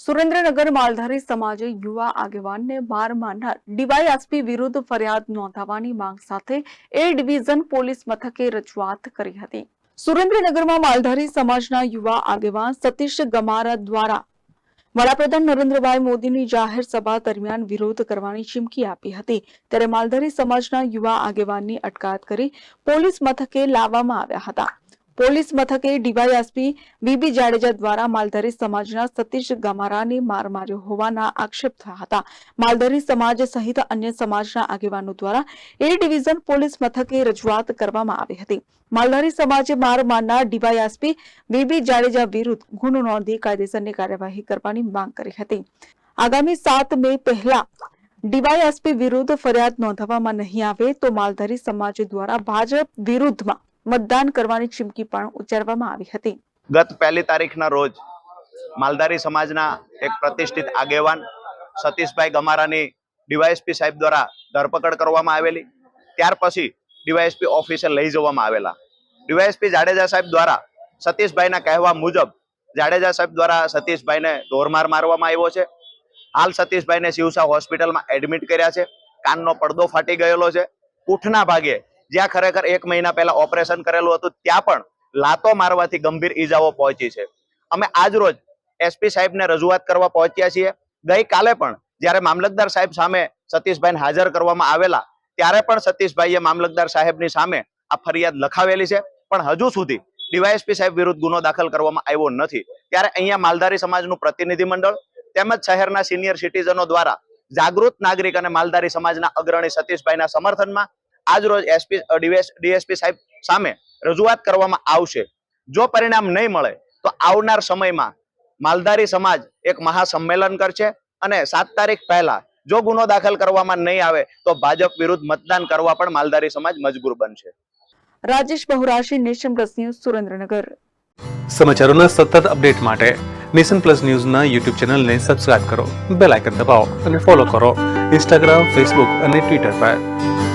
સુરેન્દ્રનગર માલધારી સમાજે યુવા આગેવાનને માર મારનાર ડીવાયએસપી વિરુદ્ધ ફરિયાદ નોંધાવવાની માંગ સાથે એ ડિવિઝન પોલીસ મથકે રજૂઆત કરી હતી. સુરેન્દ્રનગરમાં માલધારી સમાજના યુવા આગેવાન સતીશ ગમારા દ્વારા વડાપ્રધાન નરેન્દ્રભાઈ મોદીની જાહેર સભા દરમિયાન વિરોધ કરવાની ચીમકી આપી હતી. ત્યારે માલધારી સમાજના યુવા આગેવાનની અટકાયત કરી પોલીસ મથકે લાવવામાં આવ્યા હતા. પોલીસ મથકે ડીવાયએસપી બીબી જાડેજા દ્વારા માલધારી સમાજના સતીશ ગમારાને માર માર્યો હોવાના આક્ષેપ થયા હતા. માલધારી સમાજ સહિત અન્ય સમાજના આગેવાનો દ્વારા એ ડિવિઝન પોલીસ મથકે રજૂઆત કરવામાં આવી હતી. માલધારી સમાજે માર મારનાર ડીવાયએસપી બીબી જાડેજા વિરુદ્ધ ગુનો નોંધી કાયદેસરની કાર્યવાહી કરવાની માંગ કરી હતી. આગામી સાત મે પહેલા ડીવાયએસપી વિરુદ્ધ ફરિયાદ નોંધવામાં નહીં આવે તો માલધારી સમાજ દ્વારા ભાજપ વિરુદ્ધમાં મતદાન કરવાની ચીમકી પણ ઉચ્ચારવામાં આવી હતી. ગત પહેલી તારીખના રોજ માલધારી સમાજના એક પ્રતિષ્ઠિત આગેવાન સતીશભાઈ ગમારાની ડીવાયએસપી સાહેબ દ્વારા ધરપકડ કરવામાં આવેલી. ત્યાર પછી ડીવાયએસપી ઓફિસે લઈ જવામાં આવેલા. ડીવાયએસપી જાડેજા સાહેબ દ્વારા સતીશભાઈના કહેવા મુજબ જાડેજા સાહેબ દ્વારા સતીશભાઈને ઢોરમાર મારવામાં આવ્યો છે. હાલ સતીશભાઈને શિવસા હોસ્પિટલમાં એડમિટ કર્યા છે. કાનનો પડદો ફાટી ગયેલો છે. કૂઠના ભાગે જ્યાં ખરેખર એક મહિના પહેલા ઓપરેશન કરેલું હતું, ત્યાં પણ લાતો મારવાથી ગંભીર ઈજાઓ પહોંચી છે. અમે આજ રોજ એસપી સાહેબને રજૂઆત કરવા પહોંચ્યા છીએ. ગઈકાલે પણ જ્યારે મામલતદાર સાહેબ સામે સતીશભાઈને હાજર કરવામાં આવેલા, ત્યારે પણ સતીશભાઈએ મામલતદાર સાહેબની સામે આ ફરિયાદ લખાવેલી છે. પણ હજુ સુધી ડીવાયએસપી સાહેબ વિરુદ્ધ ગુનો દાખલ કરવામાં આવ્યો નથી. ત્યારે અહીંયા માલધારી સમાજનું પ્રતિનિધિ મંડળ તેમજ શહેરના સિનિયર સિટીઝનો દ્વારા જાગૃત નાગરિક અને માલધારી સમાજના અગ્રણી સતીશભાઈના સમર્થનમાં આજ રોજ એસપી ડીએસપી સાહેબ સામે રજૂઆત કરવામાં આવશે. જો પરિણામ નહીં મળે તો આવનાર સમયમાં માલધારી સમાજ એક મહાસંમેલન કરશે અને સાત તારીખ પહેલા જો ગુનો દાખલ કરવામાં નહીં આવે તો ભાજપ વિરુદ્ધ મતદાન કરવા પણ માલધારી સમાજ મજબૂર બનશે. Rajesh Bahurashi nation plus news Surendranagar. સમાચારોના સતત અપડેટ માટે નેશન પ્લસ ન્યૂઝના યુટ્યુબ ચેનલને સબસ્ક્રાઇબ કરો બેલ આઇકન દબાવો અને ફોલો કરો. ઇન્સ્ટાગ્રામ ફેસબુક અને ટ્વિટર પર.